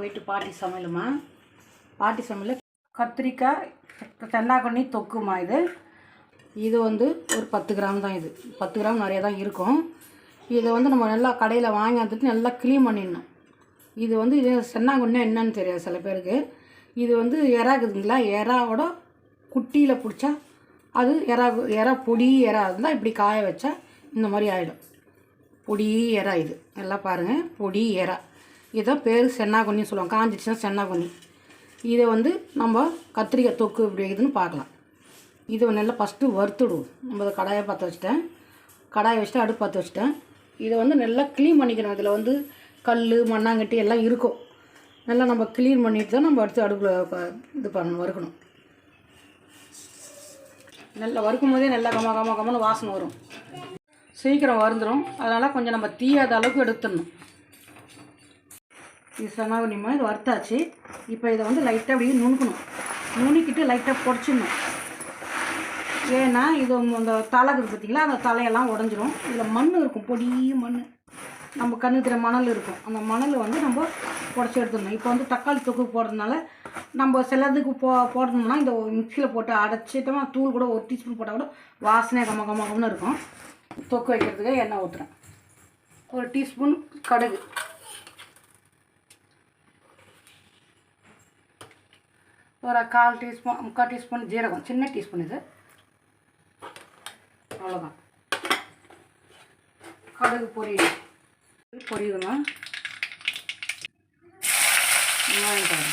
போயிட்டு பாட்டி சமையலுமா? பாட்டி சமையல் கத்திரிக்காய் தென்னாக்கண்ணி தொக்குமா இது? இது வந்து ஒரு பத்து கிராம் தான் இது. பத்து கிராம் நிறைய தான் இருக்கும். இதை வந்து நம்ம நல்லா கடையில் வாங்கி வந்துட்டு நல்லா க்ளீன் பண்ணிடணும். இது வந்து இது சென்னாங்கண்ணே என்னன்னு தெரியாது சில பேருக்கு. இது வந்து எறா இருக்குதுங்களா? எறாவோட குட்டியில் பிடிச்சா அது எறா எறா பொடி எறா இருந்தால் இப்படி காய வச்சா இந்த மாதிரி ஆகிடும் பொடி எறா இது. நல்லா பாருங்கள் பொடி எறா இதான் பேர் சென்னாகுன்னி சொல்லுவாங்க. காஞ்சிடுச்சுன்னா சென்னாகுனி. இதை வந்து நம்ம கத்திரிக்காய் தொக்கு இப்படி இதுன்னு பார்க்கலாம். இது நல்லா ஃபஸ்ட்டு வறுத்துடுவோம். நம்ம அதை கடாயை பற்ற வச்சுட்டேன். கடாயை வச்சுட்டு அடுப்பு பற்ற வச்சுட்டேன். இதை வந்து நல்லா க்ளீன் பண்ணிக்கணும். இதில் வந்து கல் மண்ணாங்கட்டி எல்லாம் இருக்கும். நல்லா நம்ம க்ளீன் பண்ணிட்டு தான் நம்ம அடுத்து அடுப்பில் இது பண்ணணும் வறுக்கணும். நல்லா வறுக்கும் போதே நல்லா கமா கமா கமான்னு வாசனை வரும். சீக்கிரம் வருந்துடும் அதனால் கொஞ்சம் நம்ம தீயாத அளவுக்கு எடுத்துடணும். இது சனாகுனிமா இது வறுத்தாச்சு. இப்போ இதை வந்து லைட்டாக அப்படியே நுணுக்கணும். நுணுக்கிட்டு லைட்டாக பொடிச்சிடணும் ஏன்னா இது அந்த தலை இருக்குது அந்த தலையெல்லாம் உடஞ்சிரும். இதில் மண் இருக்கும். பொடி மண். நம்ம கண்ணு திற மணல் இருக்கும். அந்த மணல் வந்து நம்ம புடச்சி எடுத்துடணும். இப்போ வந்து தக்காளி தொக்கு போடுறதுனால நம்ம சிலதுக்கு போ போடணும்னா இந்த மிக்சியில் போட்டு அடைச்சிட்டோமா தூள் கூட ஒரு டீஸ்பூன் போட்டால் கூட வாசனை கம கம இருக்கும். தொக்கு வைக்கிறதுக்கு எண்ணெய் ஊற்றுறேன் ஒரு டீஸ்பூன் கடுகு. ஒரு கால் டீஸ்பூன் முக்கால் டீஸ்பூன் ஜீரகம் சின்ன டீஸ்பூன் இது. அவ்வளோதான் கடுகு பொரியுது பொரியணும். வெங்காயம்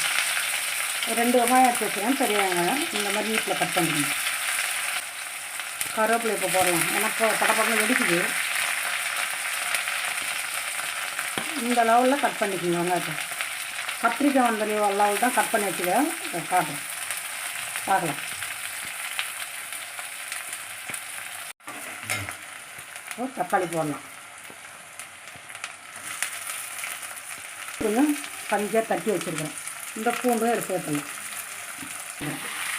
ரெண்டு வெங்காயம் எடுத்து வச்சுருக்கேன் பெரிய வெங்காயம். இந்த மாதிரி நீட்டில் கட் பண்ணிக்கணும். கருவேப்பிலை இப்போ போடலாம். ஏன்னா இப்போ படப்படன்னு வெடிக்குது. இந்த லெவலில் கட் பண்ணிக்கோங்க வெங்காயத்தை. கத்திரிக்காய் வந்த அளவு தான் கட் பண்ணி வச்சுக்கிறேன். பார்க்கலாம் பார்க்கலாம். இப்போ தக்காளி போடலாம். கொஞ்சம் கஞ்சியாக தட்டி வச்சுருக்கிறேன். இந்த பூண்டும் எடுத்து வைக்கலாம்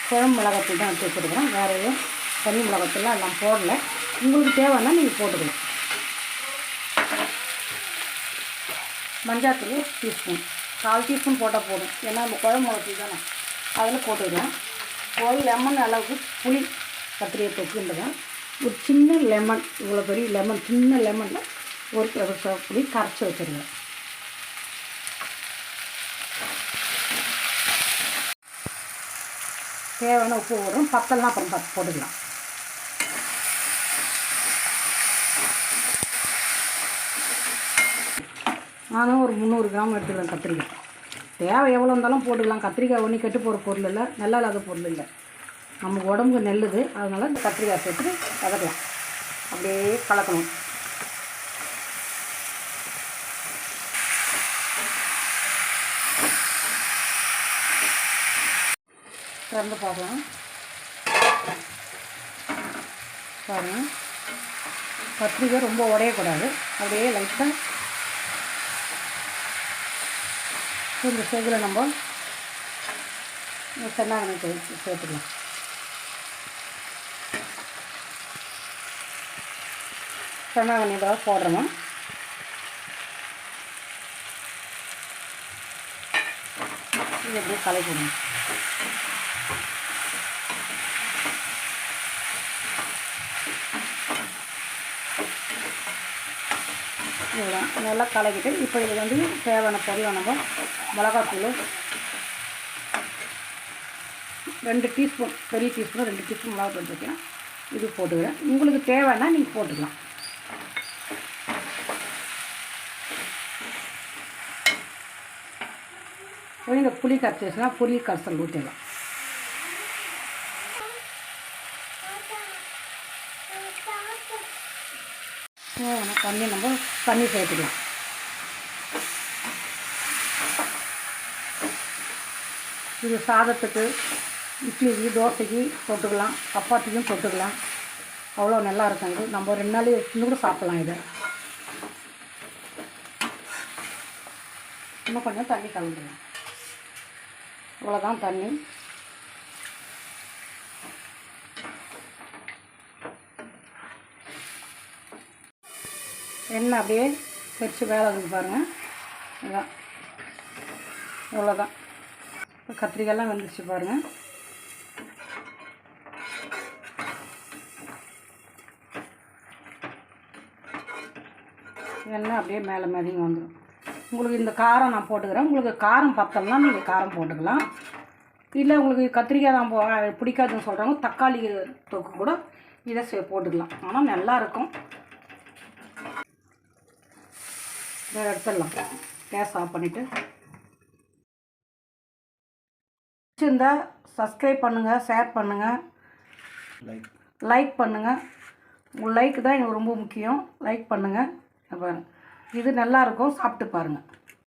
குழம்பு மிளகாத்தூள் தான் எடுத்து வச்சுருக்கிறேன். வேறு எதுவும் தனி மிளகாத்தூள்லாம் எல்லாம் போடல. உங்களுக்கு தேவைன்னா நீங்கள் போட்டுக்கலாம். மஞ்சாத்தூள் டீஸ்பூன். கால் டீஸ்பூன் போட்டால் போதும். ஏன்னா நம்ம குழம்பு மிளகாத்தூள் தானே. அதில் போட்டுக்கலாம் ஒரு லெமன் அளவுக்கு புளி கத்திரியை தொக்குன்றதான் ஒரு சின்ன லெமன் இவ்வளோ பெரிய லெமன் சின்ன லெமனில் ஒரு பெருசாக புளி கரைச்சி வச்சுருங்க தேவையான உப்பு வரும் பத்தெல்லாம் அப்புறம் பத்து போட்டுக்கலாம். நானும் ஒரு முந்நூறு கிராம் எடுத்துக்கலாம் கத்திரிக்காய். தேவை எவ்வளோ இருந்தாலும் போட்டுக்கலாம். கத்திரிக்காய் ஒன்றும் கெட்டு போகிற பொருள் இல்லை. நல்லா இல்லாத பொருள் இல்லை. நமக்கு உடம்புக்கு நெல்லுது. அதனால் இந்த கத்திரிக்காய் சேர்த்து வதக்கலாம். அப்படியே கலக்கணும். திறந்து பார்க்கலாம். பாருங்கள் கத்திரிக்காய் ரொம்ப உடையக்கூடாது. அப்படியே லைட்டாக இந்த செகில் நம்ம இந்த சென்னாங்கண்ணி சேர்த்துக்கலாம். சென்னாங்கண்ணி தான் போடுறோமா. இது அப்படியே கலைக்கணும். விடும் நல்லா கலக்கிட்டு இப்போ இது வந்து தேவையான பொருளை நம்ம மிளகாத்தூள் ரெண்டு டீஸ்பூன் பெரிய டீஸ்பூன் ரெண்டு டீஸ்பூன் மிளகாத்தூள் வைக்கலாம் இது போட்டுக்கிறேன். உங்களுக்கு தேவைன்னா நீங்கள் போட்டுக்கலாம். இந்த புளி கரைச்சி புளி கரைசல் ஊற்றிடலாம் தண்ணி நம்ம தண்ணி சேர்த்துக்கலாம். இது சாதத்துக்கு இட்லிக்கு தோசைக்கு தொட்டுக்கலாம் சப்பாத்திக்கும் தொட்டுக்கலாம். அவ்வளோ நல்லா இருக்கும் இது. நம்ம ரெண்டு நாள் இன்னும் கூட சாப்பிட்லாம் இதை. இன்னும் கொஞ்சம் தண்ணி கலந்துடலாம் இவ்வளோதான் தண்ணி. எண்ணெய் அப்படியே பறித்து வேலை வந்து பாருங்கள் இதான் இவ்வளோதான். கத்திரிக்காயெல்லாம் வெந்துருச்சு பாருங்கள் எண்ணெய் அப்படியே மேலே மிதங்கி வந்துடும் உங்களுக்கு இந்த காரம் நான் போட்டுக்கிறேன். உங்களுக்கு காரம் பத்தலனா நீங்கள் காரம் போட்டுக்கலாம். இல்லை உங்களுக்கு கத்திரிக்காய் தான் போ பிடிக்காதுன்னு சொல்கிறவங்க தக்காளி தொக்கு கூட இதை போட்டுக்கலாம். ஆனால் நல்லா இருக்கும் இதை எடுத்துடலாம். கேஸ் ஆஃப் பண்ணிவிட்டு பிடிச்சிருந்தா சப்ஸ்கிரைப் பண்ணுங்கள் ஷேர் பண்ணுங்கள் லைக் லைக் பண்ணுங்கள் உங்கள் லைக் தான் எனக்கு ரொம்ப முக்கியம். லைக் பண்ணுங்கள் பாருங்கள் இது நல்லாயிருக்கும் சாப்பிட்டு பாருங்கள்